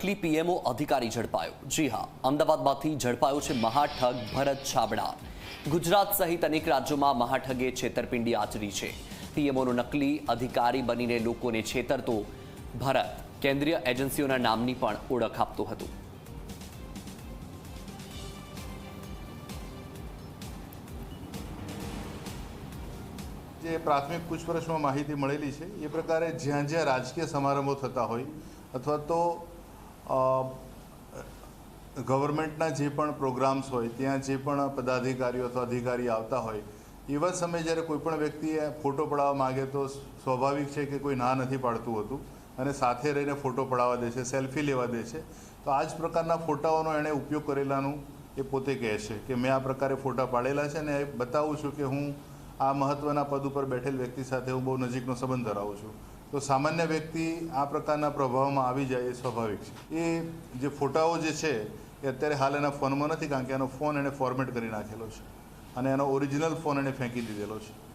નકલી પીએમઓ અધિકારી ઝડપાયો. જી હા, અમદાવાદમાંથી ઝડપાયો છે મહાઠગ ભરત છાબડા. ગુજરાત સહિત અનેક રાજ્યોમાં મહાઠગે છેતરપિંડી આચરી છે. પીએમઓનો નકલી અધિકારી બનીને લોકોને છેતરતો ભરત. કેન્દ્રીય એજન્સીઓના નામની પણ ઓળખ આપતો હતો. જે પ્રાથમિક પૂછપરછમાં માહિતી મળેલી છે, એ પ્રકારે જ્યાં જ્યાં રાજકીય સમારંભો થતા હોય, અથવા તો ગવર્મેન્ટના જે પણ પ્રોગ્રામ્સ હોય, ત્યાં જે પણ પદાધિકારીઓ અથવા અધિકારી આવતા હોય, એવા સમયે જ્યારે કોઈપણ વ્યક્તિએ ફોટો પડાવવા માગે તો સ્વાભાવિક છે કે કોઈ ના નથી પાડતું હોતું અને સાથે રહીને ફોટો પડાવવા દે છે, સેલ્ફી લેવા દે છે. તો આ જ પ્રકારના ફોટાઓનો એણે ઉપયોગ કરેલાનું એ પોતે કહે છે કે મેં આ પ્રકારે ફોટા પાડેલા છે અને એ બતાવું છું કે હું આ મહત્ત્વના પદ ઉપર બેઠેલ વ્યક્તિ સાથે હું બહુ નજીકનો સંબંધ ધરાવું છું. તો સામાન્ય વ્યક્તિ આ પ્રકારના પ્રભાવમાં આવી જાય એ સ્વાભાવિક છે. એ જે ફોટાઓ જે છે, એ અત્યારે હાલ એના ફોનમાં નથી કારણ કે એનો ફોન એણે ફોર્મેટ કરી નાખેલો છે અને એનો ઓરિજિનલ ફોન એણે ફેંકી દીધેલો છે.